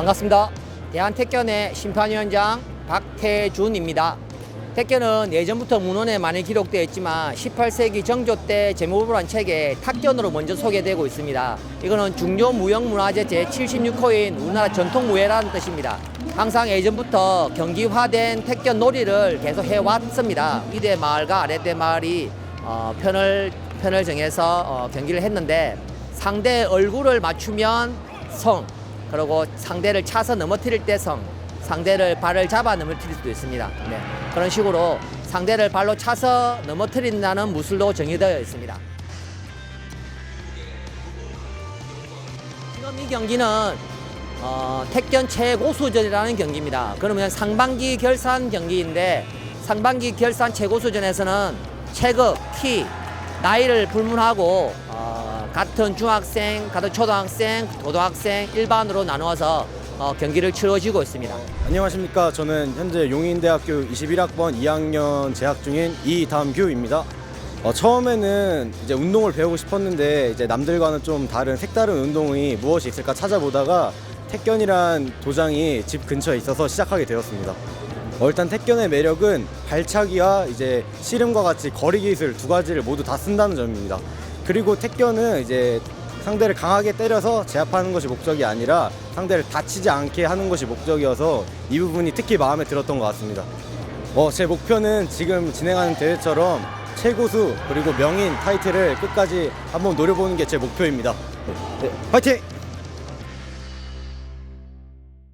반갑습니다. 대한택견의 심판위원장 박태준입니다. 택견은 예전부터 문헌에 많이 기록되어 있지만 18세기 정조 때한 책에 탁견으로 먼저 소개되고 있습니다. 이거는 중요 무형문화재 제76호인 우리나라 전통무예라는 뜻입니다. 항상 예전부터 경기화된 택견 놀이를 계속 해왔습니다. 위대 마을과 아래대 마을이 어, 편을 편을 정해서 어, 경기를 했는데 상대 얼굴을 맞추면 성 그리고 상대를 차서 넘어뜨릴 때 성 상대를 발을 잡아 넘어뜨릴 수도 있습니다. 네. 그런 식으로 상대를 발로 차서 넘어뜨린다는 무술로 정의되어 있습니다. 지금 이 경기는 어, 택견 최고수전이라는 경기입니다. 그러면 상반기 결산 경기인데 상반기 결산 최고수전에서는 체급, 키, 나이를 불문하고 어, 같은 중학생, 같은 초등학생, 고등학생 일반으로 나누어서 어, 경기를 치러지고 있습니다. 안녕하십니까. 저는 현재 용인대학교 21학번 2학년 재학 중인 이담규입니다. 어, 처음에는 이제 운동을 배우고 싶었는데 이제 남들과는 좀 다른 색다른 운동이 무엇이 있을까 찾아보다가 택견이란 도장이 집 근처에 있어서 시작하게 되었습니다. 어, 일단 택견의 매력은 발차기와 이제 씨름과 같이 거리 기술 두 가지를 모두 다 쓴다는 점입니다. 그리고 택견은 이제 상대를 강하게 때려서 제압하는 것이 목적이 아니라 상대를 다치지 않게 하는 것이 목적이어서 이 부분이 특히 마음에 들었던 것 같습니다. 어, 제 목표는 지금 진행하는 대회처럼 최고수 그리고 명인 타이틀을 끝까지 한번 노려보는 게 제 목표입니다. 네, 파이팅!